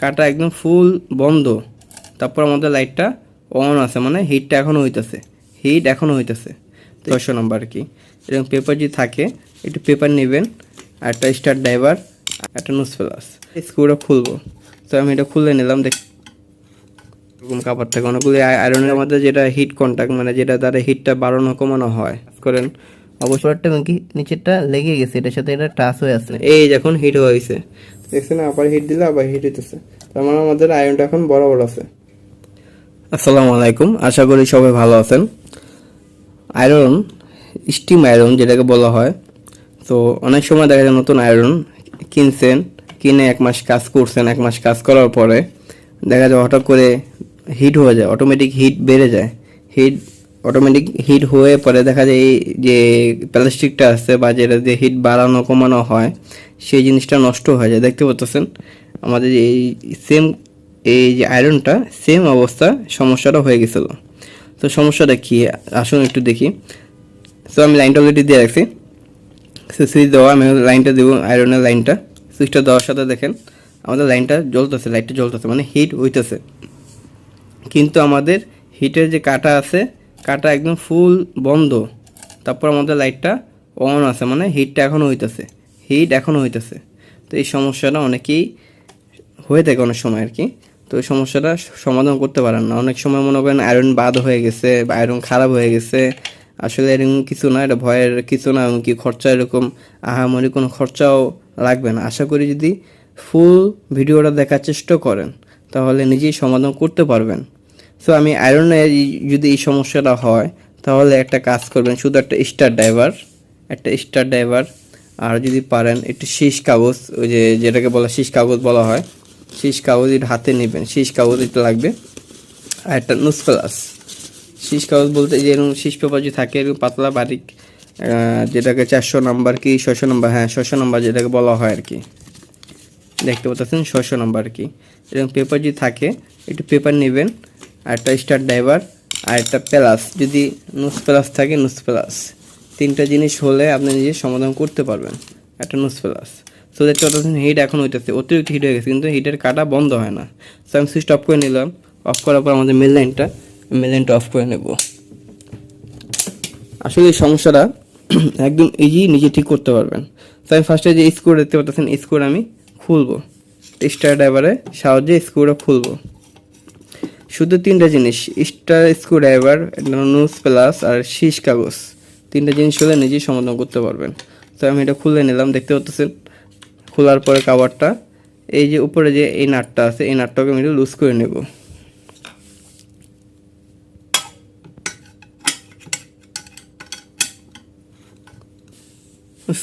কাটা একদম ফুল বন্ধ। তারপর আমাদের লাইটটা অন আছে মানে হিটটা এখনও হইতেছে। হিট এখনও হইতেছে। ছয়শো নম্বর আর কি। এরকম পেপার যদি থাকে, একটু পেপার নেবেন। আর একটা স্টার ড্রাইভার, একটা নুস প্লাস স্ক্রুটা খুলবো। তো আমি এটা খুলে নিলাম, দেখ। এরকম কাপড় থাকে। অনেকগুলি আয়রনের মধ্যে যেটা হিট কন্ট্যাক্ট মানে যেটা দ্বারা হিটটা বাড়ানো কমানো হয়। করেন। অবশ্যই কি নিচেরটা লেগে গেছে এটার সাথে এটা টাচ হয়ে আছে। এই যখন হিট হয়েছে দেখছেন আবার হিট দিলে আবার হিট হইতেছে। তার মানে আমাদের আয়রনটা এখন বরাবর আছে। আসসালামু আলাইকুম আশা করি সবাই ভালো আছেন। আয়রন স্টিম আয়রন যেটাকে বলা হয়। তো অনেক সময় দেখা যায় নতুন আয়রন কিনছেন কিনে এক মাস কাজ করছেন এক মাস কাজ করার পরে দেখা যায় হঠাৎ করে হিট হয়ে যায় অটোমেটিক হিট বেড়ে যায়। হিট অটোমেটিক হিট হয়ে পরে দেখা যায় যে প্লাস্টিকটা আছে বা যেটা দিয়ে হিট বাড়ানো, কমানো হয়, সেই জিনিসটা নষ্ট হয়ে যায়। দেখতে পাচ্ছেন? আমাদের এই সেম এই যে আয়রনটা সেম অবস্থা সমস্যাটা হয়ে গেছিল। তো সমস্যাটা কী? আসুন একটু দেখি। তো আমি লাইনটা অলরেডি দিয়ে রাখছি। সে সুইচ দেওয়া, আমি লাইনটা দেবো আয়রনের লাইনটা সুইচটা দেওয়ার সাথে দেখেন, আমাদের লাইনটা জ্বলতেছে লাইটটা জ্বলতেছে মানে হিট হইতেছে। কিন্তু আমাদের হিটের যে কাটা আছে কাটা একদম ফুল বন্ধ। তারপর আমাদের লাইটটা অন আছে মানে হিটটা এখনও হইতেছে। হিট এখনও হইতেছে। তো এই সমস্যাটা অনেকেই হয়ে থাকে অনেক সময় আর কি তো এই সমস্যাটা সমাধান করতে পারেন না। অনেক সময় মনে করেন আয়রন বাদ হয়ে গেছে বা আয়রন খারাপ হয়ে গেছে। আসলে এরকম কিছু না, এটা ভয়ের কিছু না, এমনকি খরচা এরকম আহামরি কোনো খরচাও লাগবে না। আশা করি যদি ফুল ভিডিওটা দেখার চেষ্টা করেন, তাহলে নিজেই সমাধান করতে পারবেন। সো আমি আয়রনের যদি এই সমস্যাটা হয়, তাহলে একটা কাজ করবেন, শুধু একটা স্টার ড্রাইভার একটা স্টার ড্রাইভার আর যদি পারেন একটু শীষ কাগজ, ওই যে, যেটাকে বলা শীষ কাগজ বলা হয়, শীষ কাগজ এটা হাতে নেবেন, শীষ কাগজ এটা লাগবে, আর একটা নুস প্লাস শীষ কাগজ বলতে যে এরকম শীষ পেপার যে থাকে, এরকম পাতলা বারিক যেটাকে চারশো নাম্বার কি ছশো নাম্বার হ্যাঁ ছশো নাম্বার যেটাকে বলা হয় আর কি। দেখতে পাচ্ছেন ছশো নাম্বার কি। এরকম পেপার যদি থাকে, একটু পেপার নেবেন আর একটা স্টার ড্রাইভার আর একটা প্লাস। যদি নুস প্লাস থাকে, নুস প্লাস। তিনটা জিনিস হলে আপনি নিজে সমাধান করতে পারবেন। একটা নুস প্লাস। সো দেখতে পাচ্ছেন হিট এখন হইতেছে। অতিরিক্ত হিট হয়ে গেছে, কিন্তু হিটের কাটা বন্ধ হয় না। সো আমি সুইচ অফ করে নিলাম। অফ করার পর আমাদের মেল লাইনটা মেল লাইনটা অফ করে নেব। আসলে এই সমস্যাটা একদম ইজি নিজে ঠিক করতে পারবেন। তো আমি ফার্স্টে যে স্ক্রু দেখতে পাচ্ছেন স্ক্রু আমি খুলবো। স্টার ড্রাইভারের সাহায্যে স্ক্রুটা খুলবো। শুধু তিনটা জিনিস স্টার স্ক্রু ড্রাইভার নুস প্লাস আর শীষ কাগজ। তিনটা জিনিস হলে নিজেই সমাধান করতে পারবেন। তো আমি এটা খুলে নিলাম, দেখতে পাচ্ছেন খোলার পরে কাভারটা এই যে উপরে যে এই নাটটা আছে, এই নাটটাকে আমি লুজ করে নেব।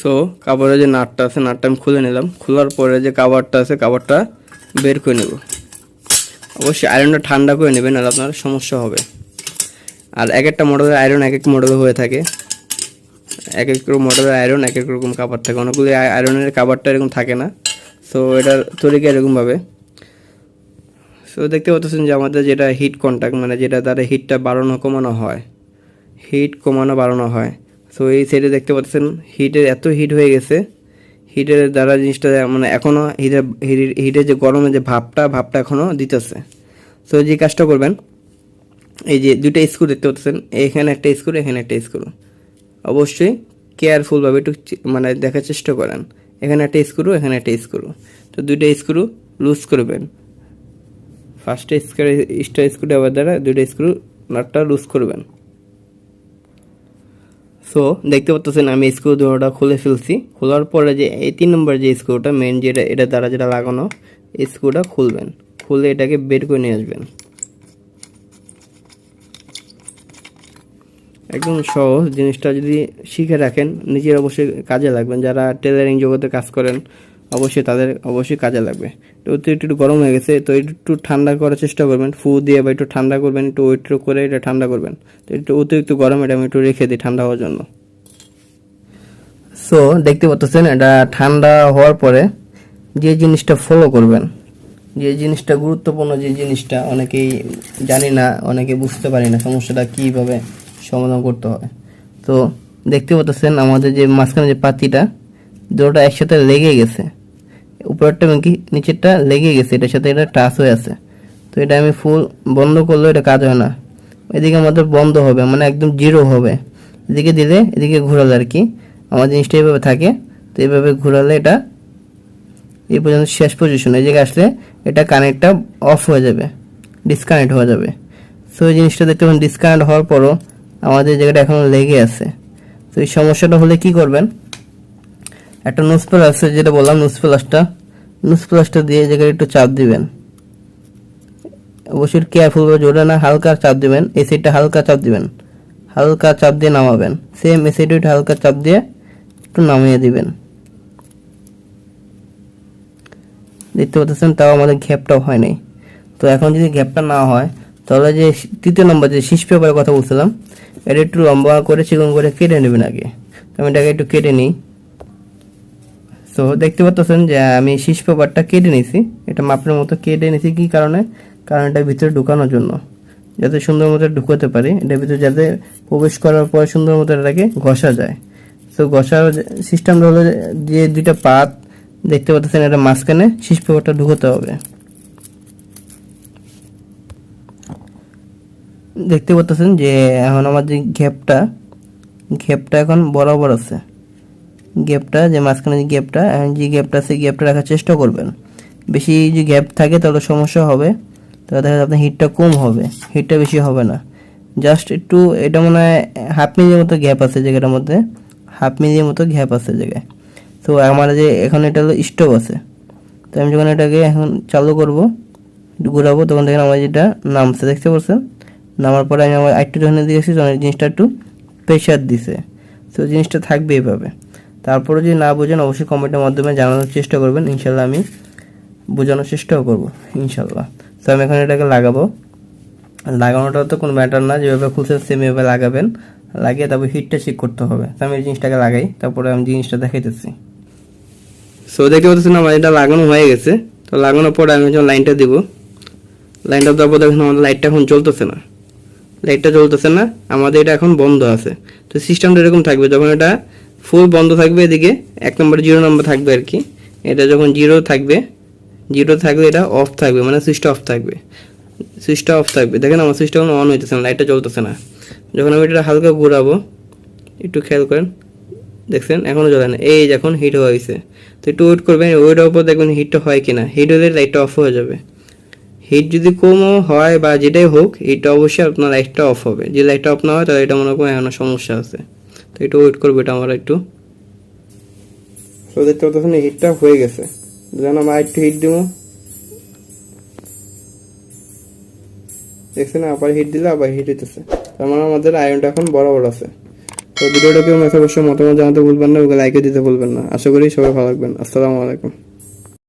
সো কাভারের যে নাটটা আছে, নাটটা আমি খুলে নিলাম। খোলার পরে যে কাভারটা আছে কাভারটা বের করে নেব। অবশ্যই আয়রনটা ঠান্ডা করে নেবেন আর আপনার সমস্যা হবে। আর এক একটা মডেলের আয়রন এক এক মডেল হয়ে থাকে। এক এক মডেলের আয়রন এক এক রকম কাভার থাকে। অনেকগুলি আয়রনের কাভারটা এরকম থাকে না। সো এটার তরিকা এরকমভাবে সো দেখতে পাচ্ছেন যে আমাদের যেটা হিট কন্ট্যাক্ট মানে যেটা দ্বারা হিটটা বাড়ানো কমানো হয়। হিট কমানো বাড়ানো হয়। সো এই সাইডে দেখতে পাচ্ছেন হিটের এত হিট হয়ে গেছে। হিটের দ্বারা জিনিসটা মানে এখনও হিটের হিটের যে গরমের যে ভাবটা ভাবটা এখনও দিতেছে। সো যে কাজটা করবেন, এই যে দুইটা স্ক্রু দেখতে পাচ্ছেন, এখানে একটা স্ক্রু এখানে একটা স্ক্রু অবশ্যই কেয়ারফুলভাবে একটু মানে দেখার চেষ্টা করেন। এখানে একটা স্ক্রু এখানে একটা স্ক্রু তো দুইটা স্ক্রু লুজ করবেন। ফার্স্টে স্ক্রু স্টার ড্রাইভার দ্বারা দুইটা স্ক্রু নাটটা লুজ করবেন। সো দেখতে পাচ্ছেন আমি স্ক্রু দুটোটা খুলে ফেলছি। খোলার পরে যে এই তিন নম্বর যে স্ক্রুটা মেন যেটা, এটা দ্বারা যেটা লাগানো স্ক্রুটা খুলবেন। খুলে এটাকে বের করে নিয়ে আসবেন। একদম সহজ জিনিসটা যদি শিখে রাখেন, নিজের অবশ্যই কাজে লাগবেন। যারা টেলারিং জগতে কাজ করেন অবশ্যই তাদের অবশ্যই কাজে লাগবে। তো একটু গরম হয়ে গেছে, তো একটু ঠান্ডা করার চেষ্টা করবেন, ফু দিয়ে বা একটু ঠান্ডা করবেন, একটু ওয়েট করে এটা ঠান্ডা করবেন। তো একটু অতিরিক্ত গরম এটা আমি একটু রেখে দিই ঠান্ডা হওয়ার জন্য। সো দেখতে পাচ্ছেন এটা ঠান্ডা হওয়ার পরে যে জিনিসটা ফলো করবেন, যে জিনিসটা গুরুত্বপূর্ণ, যে জিনিসটা অনেকেই জানি না, অনেকে বুঝতে পারি না সমস্যাটা কীভাবে সমাধান করতে হয়। তো দেখতে পাচ্ছেন আমাদের যে মাঝখানে যে পাতিটা, দুটোটা একসাথে লেগে গেছে। উপরেরটা কি নিচেরটা লেগে গেছে, এটার সাথে এটা টাচ হয়ে আছে। তো এটা আমি ফুল বন্ধ করলেও এটা কাজ হয় না। এদিকে আমাদের বন্ধ হবে মানে একদম জিরো হবে। এদিকে দিলে এদিকে ঘোরালে আর কি, আমার জিনিসটা এইভাবে থাকে, তো এইভাবে ঘোরালে এটা এই পর্যন্ত শেষ পজিশন এই জায়গায় আসলে এটা কানেক্টটা অফ হয়ে যাবে ডিসকানেক্ট হয়ে যাবে। সো এই জিনিসটা দেখতে পাবেন ডিসকানেক্ট হওয়ার পরও আমাদের জায়গাটা এখনও লেগে আছে। তো এই সমস্যাটা হলে কি করবেন? একটা নুস প্লাস যেটা বললাম নুস প্লাসটা নুস প্লাসটা দিয়ে জায়গায় একটু চাপ দিবেন। অবশ্যই কেয়ারফুল ভাবে জোরে না, হালকা চাপ দিবেন। এই সাইডটা হালকা চাপ দিবেন। হালকা চাপ দিয়ে নামাবেন। সেম এই সাইডে একটু হালকা চাপ দিয়ে একটু নামিয়ে দিবেন। দেখতে পাচ্ছেন, তাও আমাদের গ্যাপটাও হয় নাই। তো এখন যদি গ্যাপটা না হয়, তাহলে যে তৃতীয় নম্বর যে শীষ পেপারের কথা বলছিলাম, এটা একটু লম্বা করে চিকন করে কেটে নেবেন আগে। আমি এটাকে একটু কেটে নিই। তো দেখতে পাচ্ছেন যে আমি শীষ পেপারটা কেটে নিছি। এটা মাপের মতো কেটে নিছি কি কারণে? কারণ এটা ভিতরে ঢুকানোর জন্য। যাতে সুন্দর মতো ঢুকাতে পারি। এটার ভিতরে যাতে প্রবেশ করার পর সুন্দর মতো এটাকে ঘষা যায়। তো ঘষার সিস্টেমটা হলো যে দুইটা পাত, দেখতে পাচ্ছেন এটা মাঝখানে শীষ পেপারটা ঢুকাতে হবে। দেখতে পাচ্ছেন যে, এখন আমার যে ঘ্যাপটা ঘ্যাপটা এখন বরাবর আছে। গ্যাপটা যে মাঝখানে যে গ্যাপটা যে গ্যাপটা সেই গ্যাপটা রাখার চেষ্টা করবেন। বেশি যে গ্যাপ থাকে, তাহলে সমস্যা হবে। তাহলে দেখা যাবে আপনার হিটটা কম হবে। হিটটা বেশি হবে না। জাস্ট একটু, এটা মনে হয় হাফ মিলির মতো গ্যাপ আছে জায়গাটার মধ্যে। হাফ মিলির মতো গ্যাপ আছে জায়গায়। তো আমার যে এখন এটা হলো স্টোভ আছে। তো আমি যখন এটাকে এখন চালু করব ঘুরাবো, তখন দেখেন আমার যেটা নামছে, দেখতে পাচ্ছেন? নামার পরে আমি আমার একটু যখন দিয়েছি তখন জিনিসটা একটু প্রেশার দিছে। তো জিনিসটা থাকবে এইভাবে তারপরে যদি না বোঝেন, অবশ্যই কমেন্টের মাধ্যমে জানানোর চেষ্টা করবেন। ইনশাল্লাহ আমি বোঝানোর চেষ্টাও করব ইনশাল্লাহ তো আমি এখন এটাকে লাগাবো। লাগানোটা তো কোনো ম্যাটার না, যেভাবে খুলছে সেম এভাবে লাগাবেন। লাগিয়ে তারপর হিটটা চেক করতে হবে। তো আমি এই জিনিসটাকে লাগাই, তারপরে আমি জিনিসটা দেখাইতেছি। সো দেখতে পাচ্ছেন আমার এটা লাগানো হয়ে গেছে। তো লাগানোর পরে আমি যখন লাইনটা দিব। লাইনটা দেওয়ার পর দেখুন আমাদের লাইটটা এখন চলতেছে না। লাইটটা চলতেছে না, আমাদের এটা এখন বন্ধ আছে। তো সিস্টেমটা এরকম থাকবে, যখন এটা ফুল বন্ধ থাকবে এদিকে, এক নম্বর জিরো নম্বর থাকবে আর কি। এটা যখন জিরো থাকবে জিরো থাকলে এটা অফ থাকবে মানে সুইচটা অফ থাকবে। সুইচটা অফ থাকবে। দেখেন আমার সুইচটা এখন অন হইতেছে না লাইটটা চলতেছে না। যখন আমি এটা হালকা ঘুরাবো, একটু খেয়াল করেন, দেখছেন এখনও জ্বলে না। এই যখন হিট হয়েছে তো একটু ওয়েট করবেন ওয়েট হওয়ার পর দেখবেন হিটটা হয় কিনা। হিট হলে লাইটটা অফ হয়ে যাবে। হিট যদি কমও হয় বা যেটাই হোক হিটটা অবশ্যই আপনার লাইটটা অফ হবে। যে লাইটটা অফ না হয়, তাহলে এটা মনে করেন এখনও সমস্যা আছে। তো এটা ওয়েট করবে এটা আমার একটু। তো দেখতে পাচ্ছেন হিটটা হয়ে গেছে। যেন আমি একটু হিট দিব। দেখছেন আবার হিট দিলে, আবার হিট হইতেছে। তার মানে আমাদের আয়রনটা এখন বরাবর আছে। তো ভিডিওটা কেউ মেসে অবশ্যই মতামত জানাতে ভুলবেন না, ওকে লাইকে দিতে ভুলবেন না। আশা করি সবাই ভালো থাকবেন। আসসালামু আলাইকুম।